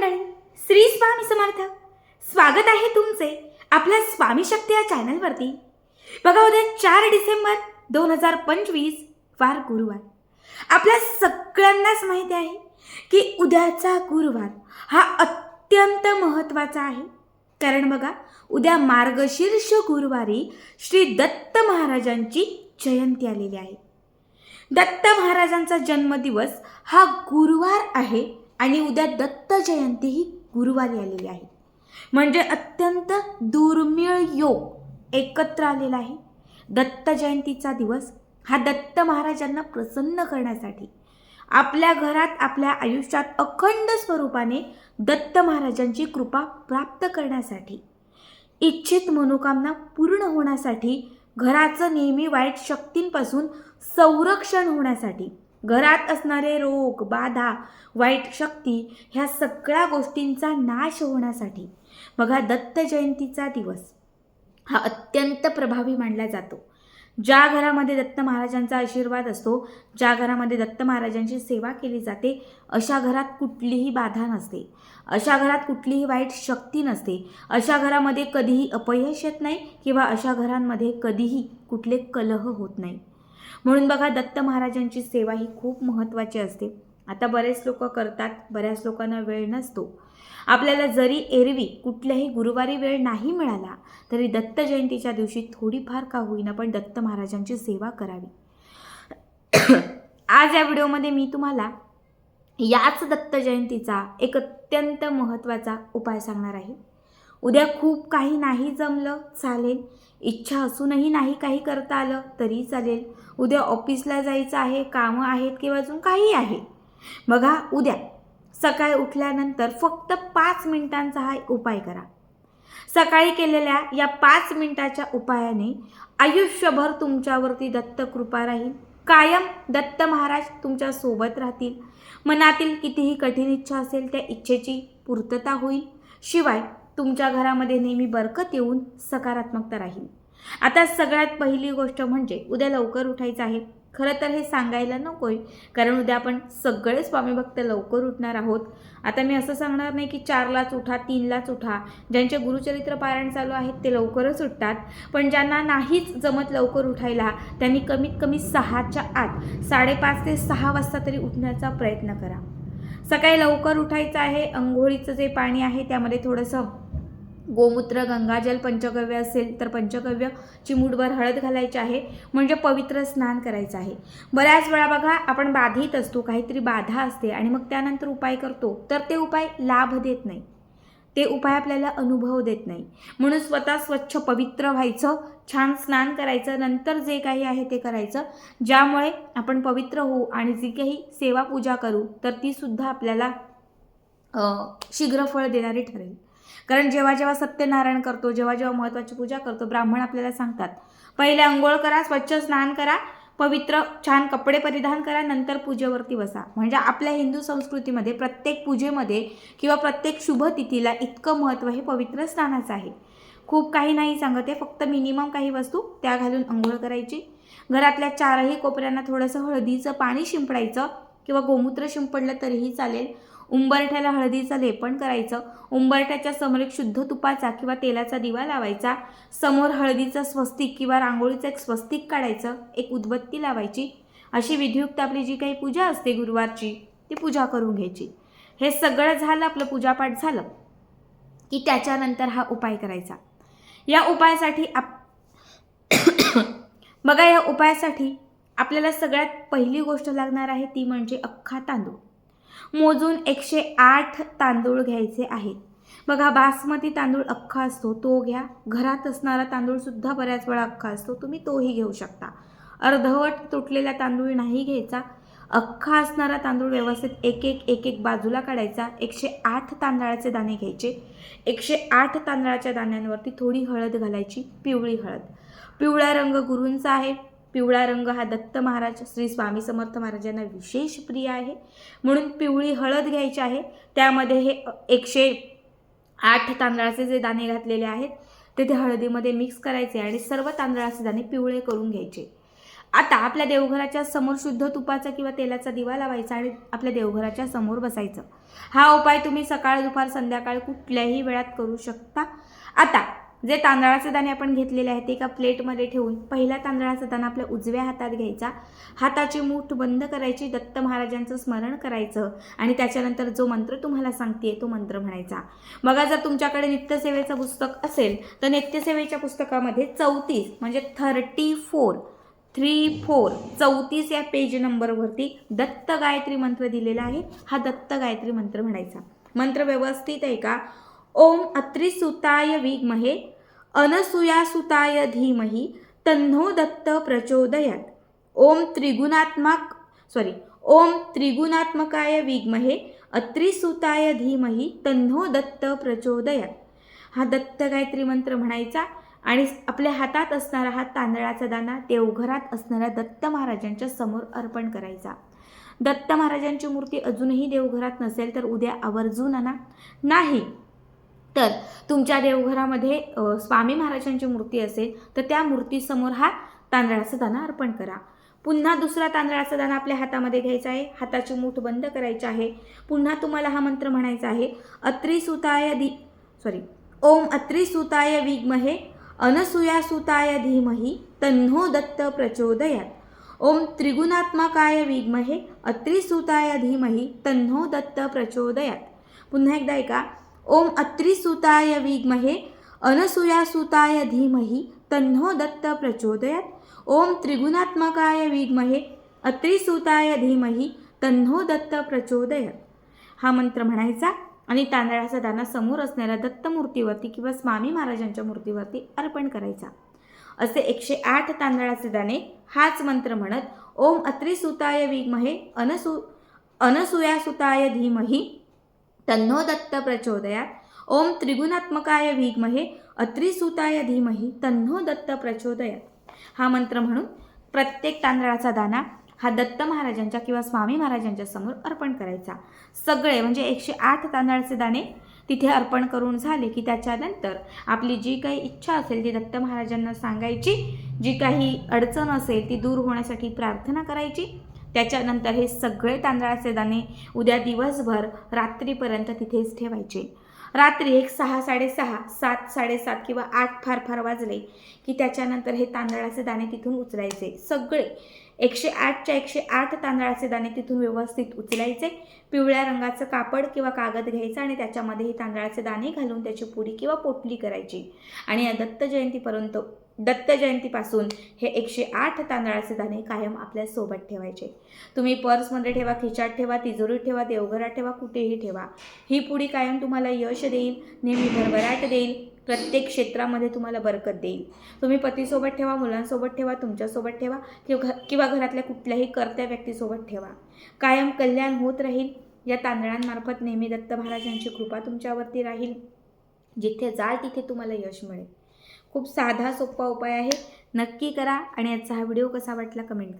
मंडळी श्री स्वामी समर्थ. स्वागत आहे तुमचे आपल्या स्वामी शक्ती या चॅनलवरती. बघा उद्या चार डिसेंबर दोन हजार पंचवीस वार गुरुवार. आपल्या सगळ्यांनाच माहिती आहे की उद्याचा गुरुवार हा अत्यंत महत्त्वाचा आहे. कारण बघा उद्या मार्गशीर्ष गुरुवारी श्री दत्त महाराजांची जयंती आलेली आहे. दत्त महाराजांचा जन्मदिवस हा गुरुवार आहे. आणि उद्या दत्त जयंती ही गुरुवारी आलेली आहे. म्हणजे अत्यंत दुर्मिळ योग एकत्र आलेला आहे. दत्त जयंतीचा दिवस हा दत्त महाराजांना प्रसन्न करण्यासाठी आपल्या घरात आपल्या आयुष्यात अखंड स्वरूपाने दत्त महाराजांची कृपा प्राप्त करण्यासाठी इच्छित मनोकामना पूर्ण होण्यासाठी घराचं नेहमी वाईट शक्तींपासून संरक्षण होण्यासाठी घरात असणारे रोग बाधा वाईट शक्ती ह्या सगळ्या गोष्टींचा नाश होण्यासाठी बघा दत्त जयंतीचा दिवस हा अत्यंत प्रभावी मानला जातो. ज्या घरामध्ये दत्त महाराजांचा आशीर्वाद असतो ज्या घरामध्ये दत्त महाराजांची सेवा केली जाते अशा घरात कुठलीही बाधा नसते. अशा घरात कुठलीही वाईट शक्ती नसते. अशा घरामध्ये कधीही अपयश येत नाही किंवा अशा घरांमध्ये कधीही कुठले कलह होत नाही. म्हणून बघा दत्त महाराजांची सेवा ही खूप महत्त्वाची असते. आता बरेच लोक करतात बऱ्याच लोकांना वेळ नसतो. आपल्याला जरी एरवी कुठल्याही गुरुवारी वेळ नाही मिळाला तरी दत्त जयंतीच्या दिवशी थोडीफार का होईना पण दत्त महाराजांची सेवा करावी. आज या व्हिडिओमध्ये मी तुम्हाला याच दत्त जयंतीचा एक अत्यंत महत्त्वाचा उपाय सांगणार आहे. उद्या खूप काही नाही जमलं चालेल. इच्छा असूनही नाही काही करता आलं तरी चालेल. उद्या ऑफिसला जायचं आहे कामं आहेत किंवा अजून काही आहे. बघा उद्या. सकाळी उठल्यानंतर फक्त पाच मिनिटांचा हा उपाय करा. सकाळी केलेल्या या पाच मिनिटाच्या उपायाने आयुष्यभर तुमच्यावरती दत्त कृपा राहील. कायम दत्त महाराज तुमच्यासोबत राहतील. मनातील कितीही कठीण इच्छा असेल त्या इच्छेची पूर्तता होईल. शिवाय तुमच्या घरामध्ये नेहमी बरकत येऊन सकारात्मकता राहील. आता सगळ्यात पहिली गोष्ट म्हणजे उद्या लवकर उठायचं आहे. खरं तर हे सांगायला नको आहे कारण उद्या आपण सगळे स्वामी भक्त लवकर उठणार आहोत. आता मी असं सांगणार नाही की चारलाच उठा तीनलाच उठा. ज्यांचे गुरुचरित्र पारायण चालू आहेत ते लवकरच उठतात. पण ज्यांना नाहीच जमत लवकर उठायला त्यांनी कमीत कमी सहाच्या आत साडेपाच ते सहा वाजता तरी उठण्याचा प्रयत्न करा. सकाळी लवकर उठायचं आहे अंघोळीचं जे पाणी आहे त्यामध्ये थोडंसं गोमूत्र गंगाजल पंचगव्य असेल तर पंचगव्य चिमूटभर हळद घालायची आहे म्हणजे पवित्र स्नान करायचं आहे. बऱ्याच वेळा बघा आपण बाधित असतो काहीतरी बाधा असते आणि मग त्यानंतर उपाय करतो. तर ते उपाय लाभ देत नाही. ते उपाय आपल्याला अनुभव देत नाही. म्हणून स्वतः स्वच्छ पवित्र व्हायचं छान स्नान करायचं नंतर जे काही आहे ते करायचं. ज्यामुळे आपण पवित्र होऊ आणि जी काही सेवा पूजा करू तर ती सुद्धा आपल्याला शीघ्र फळ देणारी ठरेल. कारण जेव्हा जेव्हा सत्यनारायण करतो जेव्हा जेव्हा महत्त्वाची पूजा करतो ब्राह्मण आपल्याला सांगतात पहिले अंघोळ करा स्वच्छ स्नान करा पवित्र छान कपडे परिधान करा नंतर पूजेवरती बसा. म्हणजे आपल्या हिंदू संस्कृतीमध्ये प्रत्येक पूजेमध्ये किंवा प्रत्येक शुभ तिथीला इतकं महत्त्व हे पवित्र स्नानाचं आहे. खूप काही नाही सांगत आहे फक्त मिनिमम काही वस्तू त्या घालून अंघोळ करायची. घरातल्या चारही कोपऱ्यांना थोडंसं हळदीचं पाणी शिंपडायचं किंवा गोमूत्र शिंपडलं तरीही चालेल. उंबरठ्याला हळदीचं लेपन करायचं. उंबरठ्याच्या समोर एक शुद्ध तुपाचा किंवा तेलाचा दिवा लावायचा. समोर हळदीचं स्वस्तिक किंवा रांगोळीचं एक स्वस्तिक काढायचं. एक उदबत्ती लावायची. अशी विधियुक्त आपली जी काही पूजा असते गुरुवारची ती पूजा करून घ्यायची. हे सगळं झालं आपलं पूजापाठ झालं की त्याच्यानंतर हा उपाय करायचा. या उपायासाठी आप बघा या उपायासाठी आपल्याला सगळ्यात पहिली गोष्ट लागणार आहे ती म्हणजे अख्खा तांदूळ. मोजून एकशे आठ तांदूळ घ्यायचे आहेत. बघा बासमती तांदूळ अख्खा असतो तो घ्या. घरात असणारा तांदूळसुद्धा बऱ्याच वेळा अख्खा असतो तुम्ही तोही घेऊ शकता. अर्धवट तुटलेला तांदूळ नाही घ्यायचा. अख्खा असणारा तांदूळ व्यवस्थित एक एक एक एक बाजूला काढायचा. एकशे आठ तांदळाचे दाणे घ्यायचे. एकशे आठ तांदळाच्या दाण्यांवरती थोडी हळद घालायची पिवळी हळद. पिवळा रंग गुरूंचा आहे. पिवळा रंग हा दत्त महाराज श्री स्वामी समर्थ महाराजांना विशेष प्रिय आहे. म्हणून पिवळी हळद घ्यायची आहे. त्यामध्ये हे एकशे आठ तांदळाचे जे दाणे घातलेले आहेत ते ते हळदीमध्ये मिक्स करायचे आणि सर्व तांदळाचे दाणे पिवळे करून घ्यायचे. आता आपल्या देवघराच्या समोर शुद्ध तुपाचा किंवा तेलाचा दिवा लावायचा आणि आपल्या देवघराच्या समोर बसायचं. हा उपाय तुम्ही सकाळ दुपार संध्याकाळ कुठल्याही वेळात करू शकता. आता जे तांदळाचे दाणे आपण घेतलेले आहेत ते एका प्लेटमध्ये ठेवून पहिला तांदळाचा दाणा आपल्या उजव्या हातात घ्यायचा. हाताची मूठ बंद करायची दत्त महाराजांचं स्मरण करायचं आणि त्याच्यानंतर जो मंत्र तुम्हाला सांगते तो मंत्र म्हणायचा. बघा जर तुमच्याकडे नित्यसेवेचं पुस्तक असेल तर नित्यसेवेच्या पुस्तकामध्ये चौतीस म्हणजे थर्टी फोर थ्री फोर चौतीस या पेज नंबरवरती दत्त गायत्री मंत्र दिलेला आहे. हा दत्त गायत्री मंत्र म्हणायचा. मंत्र व्यवस्थित आहे का? ओम अत्रिसुताय विग्महे अनसुयासुताय धीमहि तन्नो दत्त प्रचोदयात. ओम त्रिगुणात्मक सॉरी ओम त्रिगुणात्मकाय विग्महे अत्रिसुताय धीमहि तन्नो दत्त प्रचोदयात. हा दत्त गायत्री मंत्र म्हणायचा आणि आपल्या हातात असणारा हा तांदळाचा दाना देवघरात असणाऱ्या दत्त महाराजांच्या समोर अर्पण करायचा. दत्त महाराजांची मूर्ती अजूनही देवघरात नसेल तर उद्या आवर्जून आणा. नाही तर तुमच्या देवघरामध्ये स्वामी महाराजांची मूर्ती असेल तर त्या मूर्तीसमोर हा तांदळाचा दाणा अर्पण करा. पुन्हा दुसरा तांदळाचा दाणा आपल्या हातामध्ये घ्यायचा आहे. हाताची मूठ बंद करायची आहे. पुन्हा तुम्हाला हा मंत्र म्हणायचा आहे. अत्रिसुताय धी सॉरी ओम अत्रिसुताय विग्महे अनसुयासुताय धीमहि तन्हो दत्त प्रचोदयात. ओम त्रिगुणात्मकाय विग्महे अत्रिसुताय धीमहि तन्हो दत्त प्रचोदयात. पुन्हा एकदा ऐका. ओम अत्रिसुताय विग्महे अनसुयासुताय धीमहि तन्नो दत्त प्रचोदयात। ओम त्रिगुणात्मकाय विग्महे अत्रिसुताय धीमहि तन्नो दत्त प्रचोदयात। हा मंत्र म्हणायचा आणि तांदळाचा दाना समोर असणाऱ्या दत्त मूर्तीवरती किंवा स्वामी महाराजांच्या मूर्तीवरती अर्पण करायचा. असे एकशे आठ तांदळाचे दाणे हाच मंत्र म्हणत ओम अत्रिसुताय विग्महे अनसु अनसुयासुताय धीमहि तन्नो दत्त प्रचोदयात. ओम त्रिगुणात्मकाय विग्महे अत्रिसुताय धीमहि तन्नो दत्त प्रचोदयात. हा मंत्र म्हणून प्रत्येक तांदळाचा दाना हा दत्त महाराजांच्या किंवा स्वामी महाराजांच्या समोर अर्पण करायचा. सगळे म्हणजे एकशे आठ तांदळाचे दाणे तिथे अर्पण करून झाले की त्याच्यानंतर आपली जी काही इच्छा असेल ती दत्त महाराजांना सांगायची जी काही अडचण असेल ती दूर होण्यासाठी प्रार्थना करायची त्याच्यानंतर हे सगळे तांदळाचे दाणे उद्या दिवसभर रात्रीपर्यंत तिथेच ठेवायचे. रात्री एक सहा साडेसहा सात साडेसात किंवा आठ फार फार वाजले की त्याच्यानंतर हे तांदळाचे दाणे तिथून उचलायचे. सगळे एकशे आठच्या एकशे आठ तांदळाचे दाणे तिथून व्यवस्थित उचलायचे. पिवळ्या रंगाचं कापड किंवा कागद घ्यायचं आणि त्याच्यामध्ये हे तांदळाचे दाणे घालून त्याची पुडी किंवा पोटली करायची. आणि या दत्त जयंतीपर्यंत दत्त जयंतीपासून हे एकशे आठ तांदळाचे दाणे कायम आपल्यासोबत ठेवायचे. तुम्ही पर्समध्ये ठेवा खिचात ठेवा तिजोरीत ठेवा देवघरात ठेवा कुठेही ठेवा. ही पुडी कायम तुम्हाला यश देईल नेहमी भरभराट देईल प्रत्येक क्षेत्रामध्ये तुम्हाला बरकत देईल. तुम्ही पतीसोबत ठेवा मुलांसोबत ठेवा तुमच्यासोबत ठेवा किंवा किंवा घरातल्या कुठल्याही कर्त्या व्यक्तीसोबत ठेवा. कायम कल्याण होत राहील. या तांदळांमार्फत नेहमी दत्त महाराजांची कृपा तुमच्यावरती राहील. जिथे जाल तिथे तुम्हाला यश मिळेल. खूप साधा सोपा उपाय आहे. नक्की करा आणि याचा हा व्हिडिओ कसा वाटला कमेंट करा.